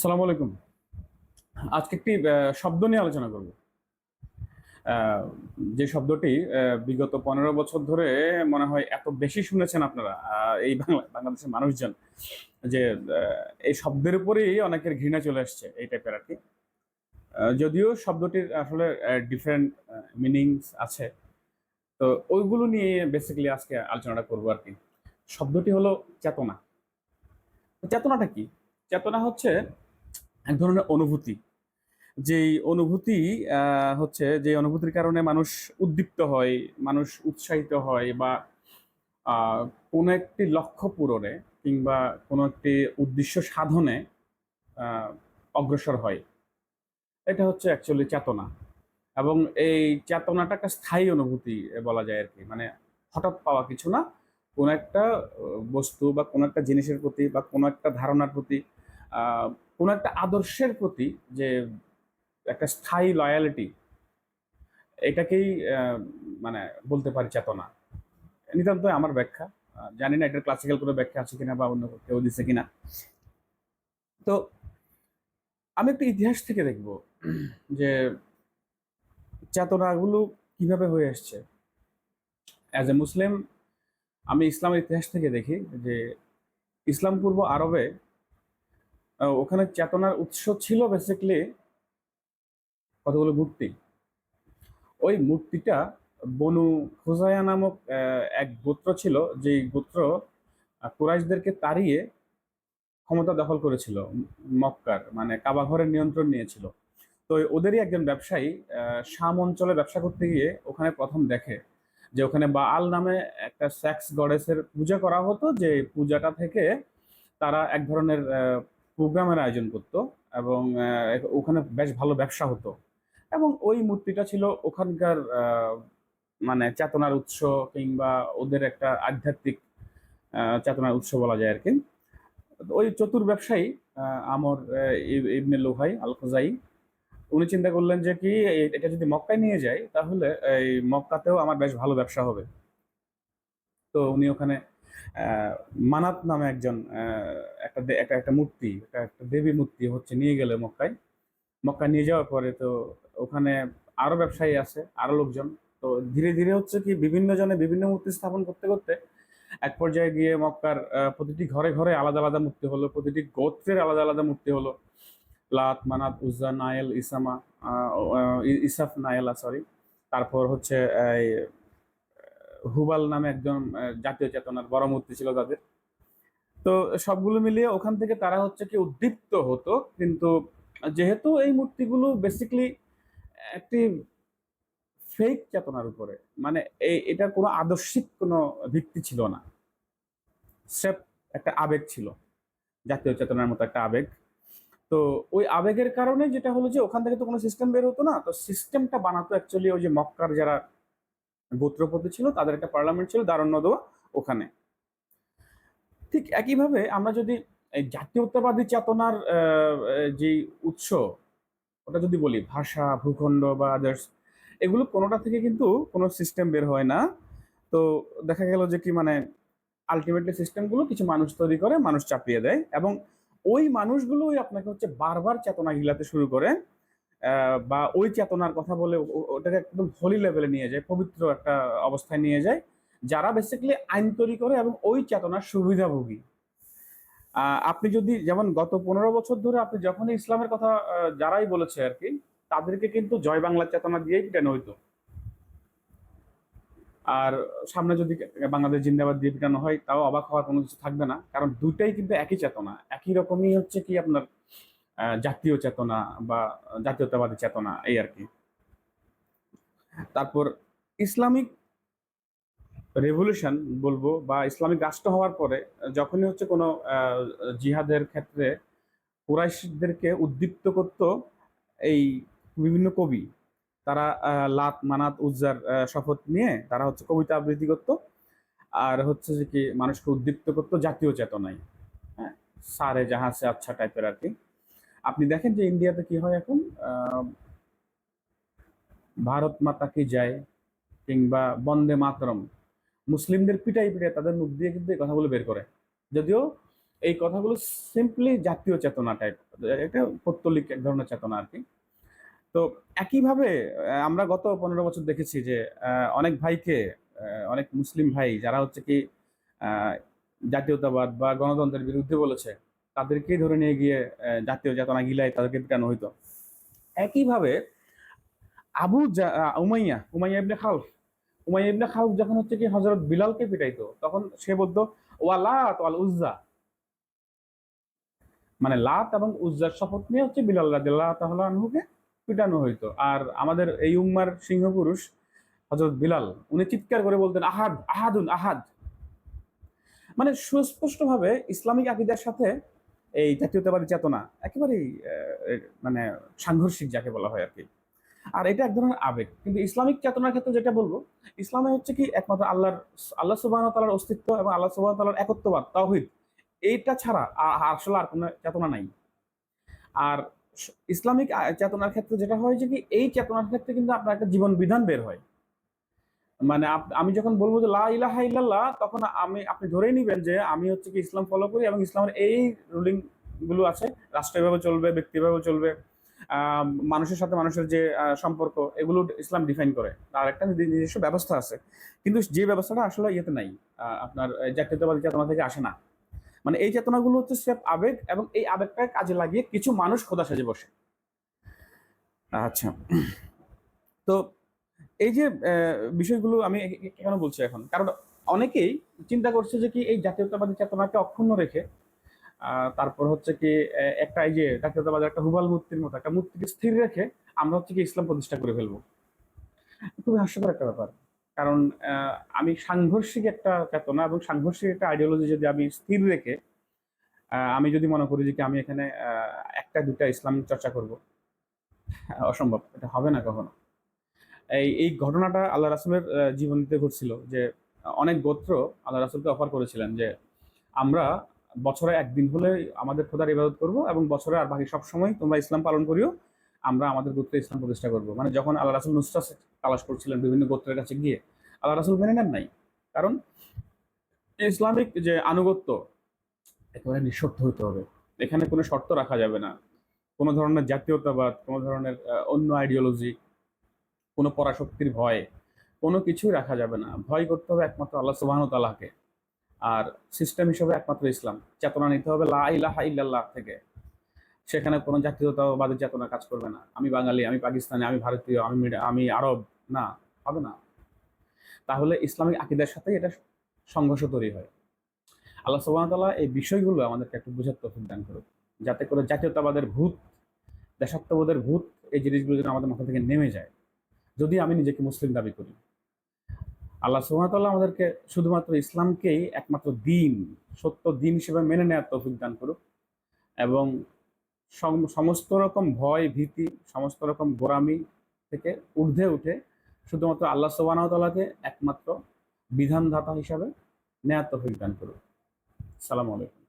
আসসালামু আলাইকুম। আজকে একটি শব্দ নিয়ে আলোচনা করব। যে শব্দটি বিগত পনেরো বছর ধরে মনে হয় এত বেশি শুনেছেন আপনারা এই বাংলা, বাংলাদেশের মানুষজন, যে এই শব্দের উপরেই অনেকের ঘৃণা চলে আসছে এই টাইপের আর কি। যদিও শব্দটির আসলে ডিফারেন্ট মিনিংস আছে, তো ওইগুলো নিয়ে বেসিক্যালি আজকে আলোচনাটা করব আর কি। শব্দটি হলো চেতনা। চেতনাটা কি? চেতনা হচ্ছে এক ধরনের অনুভূতি। যেই অনুভূতি হচ্ছে যে অনুভূতির কারণে মানুষ উদ্দীপ্ত হয়, মানুষ উৎসাহিত হয় বা কোনো একটি লক্ষ্য পূরণে কিংবা কোনো একটি উদ্দেশ্য সাধনে অগ্রসর হয়। এটা হচ্ছে অ্যাকচুয়ালি চেতনা। এবং এই চেতনাটাকে স্থায়ী অনুভূতি বলা যায় আর কি মানে হঠাৎ পাওয়া কিছু না, কোনো একটা বস্তু বা কোনো একটা জিনিসের প্রতি বা কোনো একটা ধারণার প্রতি কোনো একটা আদর্শের প্রতি যে একটা স্থায়ী লয়ালিটি এটাকেই মানে বলতে পারি চেতনা। নিতান্ত আমার ব্যাখ্যা। জানি না এটার ক্লাসিক্যাল কোনো ব্যাখ্যা আছে কিনা বা অন্য কেউ দিচ্ছে কিনা। তো আমি একটু ইতিহাস থেকে দেখব যে চেতনাগুলো কীভাবে হয়ে আসছে। অ্যাজ এ মুসলিম আমি ইসলামের ইতিহাস থেকে দেখি যে ইসলাম পূর্ব আরবে ওখানে চেতনার উৎস ছিল বেসিকলি কতগুলো মূর্তি? ওই মূর্তিটা বনু খুজায়া নামক এক গোত্র ছিল যে গোত্র কুরাইশদেরকে তাড়িয়ে ক্ষমতা দখল করেছিল, মক্কার মানে কাবাঘরের নিয়ন্ত্রণ নিয়েছিল। তো ওদেরই একজন ব্যবসায়ী শাম অঞ্চলে ব্যবসা করতে গিয়ে ওখানে প্রথম দেখে যে ওখানে বাআল নামে একটা সেক্স গডেসের পূজা করা হতো, যে পূজাটা থেকে তারা এক ধরনের প্রোগ্রামের আয়োজন করত এবং ওখানে বেশ ভালো ব্যবসা হতো। এবং ওই মূর্তিটা ছিল ওখানকার মানে চেতনার উৎস কিংবা ওদের একটা আধ্যাত্মিক চেতনার উৎস বলা যায় আর কি ওই চতুর ব্যবসায়ী আমর ইব- ইবনে লোহাই আল খুজাই উনি চিন্তা করলেন যে কি এটা যদি মক্কায় নিয়ে যাই তাহলে এই মক্কাতেও আমার বেশ ভালো ব্যবসা হবে। তো উনি ওখানে মানাত নামে একজন একটা একটা একটা মূর্তি, একটা একটা দেবী মূর্তি হচ্ছে নিয়ে গেলে মক্কায়। মক্কায় নিয়ে যাওয়ার পরে তো ওখানে আরও ব্যবসায়ী আছে, আরও লোকজন। তো ধীরে ধীরে হচ্ছে কি বিভিন্ন জনে বিভিন্ন মূর্তি স্থাপন করতে করতে এক পর্যায়ে গিয়ে মক্কার প্রতিটি ঘরে ঘরে আলাদা আলাদা মূর্তি হলো, প্রতিটি গোত্রের আলাদা আলাদা মূর্তি হলো। লাত, মানাত, উজ্জা, নায়েল, ইসামা ইসাফ, নায়েলা সরি তারপর হচ্ছে হুবাল নামে একজন জাতীয় চেতনার বড় মূর্তি ছিল তাদের। তো সবগুলো মিলিয়ে ওখান থেকে তারা হচ্ছে কি উদ্দীপ্ত হতো, কিন্তু যেহেতু এই মূর্তিগুলো বেসিকলি একটি ফেক চেতনার উপরে মানে এই, এটার কোনো আদর্শিক কোনো ভিত্তি ছিল না। স্রেফ একটা আবেগ ছিল, জাতীয় চেতনার মতো একটা আবেগ। তো ওই আবেগের কারণে যেটা হলো যে ওখান থেকে তো কোনো সিস্টেম বের হতো না, তো সিস্টেমটা বানাতো অ্যাকচুয়ালি ওই যে মক্কার যারা গোত্রপতি ছিল, তাদের একটা পার্লামেন্ট ছিল দারুণ নদোয়া ওখানে। ঠিক একইভাবে আমরা যদি জাতীয়তাবাদী চেতনার যে উৎস, ওটা যদি বলি, ভাষা, ভূখণ্ড বা আদার্স এগুলো কোনোটা থেকে কিন্তু কোনো সিস্টেম বের হয় না। তো দেখা গেল যে কি মানে আলটিমেটলি সিস্টেমগুলো কিছু মানুষ তৈরি করে, মানুষ চাপিয়ে দেয় এবং ওই মানুষগুলোই আপনাকে হচ্ছে বারবার চেতনা গিলাতে শুরু করে। বা ওই চেতনার কথা বলে ওটাকে একদম হোলি লেভেলে নিয়ে যায়, পবিত্র একটা অবস্থায় নিয়ে যায়, যারা বেসিক্যালি আইন তৈরি করে এবং ওই চেতনার সুবিধাভোগী। আপনি যদি যেমন গত পনেরো বছর ধরে আপনি যখনই ইসলামের কথা যারাই বলেছে আর কি, তাদেরকে কিন্তু জয় বাংলা চেতনা দিয়েই পিটানো হইতো। আর সামনে যদি বাংলাদেশ জিন্দাবাদ দিয়ে পিটানো হয়, তাও অবাক হওয়ার কোনো কিছু থাকবে না, কারণ দুইটাই কিন্তু একই চেতনা। একই রকমই হচ্ছে কি আপনার জাতীয় চেতনা বা জাতীয়তাবাদী চেতনা, এই আর কি। তারপর ইসলামিক রেভলিউশন বলব বা ইসলামিক রাষ্ট্র হওয়ার পরে যখনই হচ্ছে কোনো জিহাদের ক্ষেত্রে কুরাইশদেরকে উদ্দীপ্ত করত এই বিভিন্ন কবি, তারা লাত, মানাত, উজ্জার শপথ নিয়ে তারা হচ্ছে কবিতা আবৃত্তি করতো আর হচ্ছে যে কি মানুষকে উদ্দীপ্ত করতো জাতীয় চেতনায়। হ্যাঁ সারে জাহাঁ সে আচ্ছা টাইপের আর কি। আপনি দেখেন যে ইন্ডিয়াতে কি হয় এখন? ভারত মাতা কি যায় কিংবা বন্দে মাতরম। মুসলিমদের পিটাই পিটাই তাদের মুখ দিয়ে কিন্তু এই কথাগুলো বের করে। যদিও এই কথাগুলো সিম্পলি জাতীয় চেতনা টাইপ এটা পত্তলিক এক ধরনের চেতনা আর কি। তো একইভাবে আমরা গত পনেরো বছর দেখেছি যে অনেক ভাইকে অনেক মুসলিম ভাই যারা হচ্ছে কি জাতীয়তাবাদ বা গণতন্ত্রের বিরুদ্ধে বলেছে তাদেরকেই ধরে নিয়ে গিয়ে জাতীয় চেতনা গিলাই তাদেরকে পিটানো হইতো। একইভাবে Abu Umayya Umayya ibn Khalaf Umayya ibn Khalaf যখন হচ্ছে কি হজরত বিলালকে পিটাইতো, তখন সে বলতো ওয়ালাত ওয়াল উজ্জা। মানে লাত এবং উজ্জার শপথ নিয়ে হচ্ছে বিলাল রাদিয়াল্লাহু তাআলা আনহুকে পিটানো হইতো। আর আমাদের এই উম্মার সিংহ পুরুষ হজরত বিলাল, উনি চিৎকার করে বলতেন, আহাদ, আহাদুন, আহাদ। মানে সুস্পষ্টভাবে ইসলামিক আকিদার সাথে এই জাতীয়তাবাদী চেতনা একেবারেই মানে সাংঘর্ষিক যাকে বলা হয় আর কি। আর এটা এক ধরনের আবেগ। কিন্তু ইসলামিক চেতনার ক্ষেত্রে যেটা বলব, ইসলামে হচ্ছে কি একমাত্র আল্লাহর, আল্লাহ সুবাহ তালার অস্তিত্ব এবং আল্লাহ সুবাহ তালার একত্ববাদ, তাওহিদ। এইটা ছাড়া আসলে আর কোনো চেতনা নাই। আর ইসলামিক চেতনার ক্ষেত্রে যেটা হয় যে কি, এই চেতনার ক্ষেত্রে কিন্তু আপনার একটা জীবন বিধান বের হয়। মানে আমি যখন বলব যে লা ইলাহা ইল্লাল্লাহ, তখন আমি, আপনি ধরেই নিবেন যে আমি হচ্ছে কি ইসলাম ফলো করি এবং ইসলামের এই রুলিংগুলো আছে রাষ্ট্রীয়ভাবে চলবে ব্যক্তিভাবে চলবে মানুষের সাথে মানুষের যে সম্পর্ক, এগুলো ইসলাম ডিফাইন করে। আর একটা নিজস্ব ব্যবস্থা আছে। কিন্তু যে ব্যবস্থাটা আসলে ইয়েতে নাই আপনার জাতীয়তাবাদী চেতনা থেকে আসে না। মানে এই চেতনাগুলো হচ্ছে স্রেফ আবেগ এবং এই আবেগটাকে কাজে লাগিয়ে কিছু মানুষ খোদা সাজে বসে। আচ্ছা। তো এই যে বিষয়গুলো আমি কেন বলছি এখন। কারণ অনেকেই চিন্তা করছে যে কি এই জাতীয়তাবাদী চেতনাকে অক্ষুণ্ণ রেখে তারপর হচ্ছে কি একটা এই যে জাতীয়তাবাদের একটা হুবাল মূর্তির মতো, একটা মূর্তিকে স্থির রেখে আমরা হচ্ছে কি ইসলাম প্রতিষ্ঠা করে ফেলব। খুবই হাস্যকর একটা ব্যাপার। কারণ আমি সাংঘর্ষিক একটা চেতনা এবং সাংঘর্ষিক একটা আইডিওলজি যদি আমি স্থির রেখে আমি যদি মনে করি যে কি আমি এখানে একটা দুটা ইসলাম চর্চা করব অসম্ভব। এটা হবে না কখনো। এই এই ঘটনাটা আল্লাহ রাসুলের জীবনীতে ঘটছিল যে অনেক গোত্র আল্লাহ রাসুলকে অফার করেছিলেন যে আমরা বছরে একদিন হলে আমাদের খোদার ইবাদত করব এবং বছরে আর বাকি সব সময় তোমরা ইসলাম পালন করিও, আমরা আমাদের গোত্রে ইসলাম প্রতিষ্ঠা করব। মানে যখন আল্লাহ রাসুল নুসরাত তালাশ করছিলেন বিভিন্ন গোত্রের কাছে গিয়ে, আল্লাহ রাসুল মেনে নেন নাই। কারণ ইসলামিক যে আনুগত্য, একেবারে নিঃশর্ত হতে হবে। এখানে কোনো শর্ত রাখা যাবে না। কোনো ধরনের জাতীয়তাবাদ, কোনো ধরনের অন্য আইডিওলজি কোনো পরাশক্তির ভয়, কোনো কিছুই রাখা যাবে না। ভয় করতে হবে একমাত্র আল্লাহ সুবাহ তালাহকে আর সিস্টেম হিসেবে একমাত্র ইসলাম। চেতনা নিতে হবে লা ইলাহা ইল্লাল্লাহ থেকে। সেখানে কোনো জাতীয়তাবাদের চেতনা কাজ করবে না। আমি বাঙালি, আমি পাকিস্তানি, আমি ভারতীয়, আমি আমি আরব, না, হবে না। তাহলে ইসলামিক আকিদার সাথে এটা সংঘর্ষ তৈরি হয়। আল্লাহ সুবাহ তাআলা এই বিষয়গুলো আমাদেরকে একটু বুঝার তৌফিক দান করুক। যাতে করে জাতীয়তাবাদের ভূত, দেশাত্মবোধের ভূত এই জিনিসগুলো যেন আমাদের মাথা থেকে নেমে যায়। যদি আমি নিজেকে মুসলিম দাবি করি। আল্লাহ সুহামতাল্লাহ আমাদেরকে শুধুমাত্র ইসলামকেই একমাত্র দিন, সত্য দিন হিসেবে মেনে নেওয়ার তৌফিক দান করুক এবং সমস্ত রকম ভয়, ভীতি, সমস্ত রকম গোরামি থেকে ঊর্ধ্বে উঠে শুধুমাত্র আল্লাহ সুবাহতাল্লাহকে একমাত্র বিধানদাতা হিসাবে নেয়ার তৌফিক দান করুক। সালাম আলাইকুম।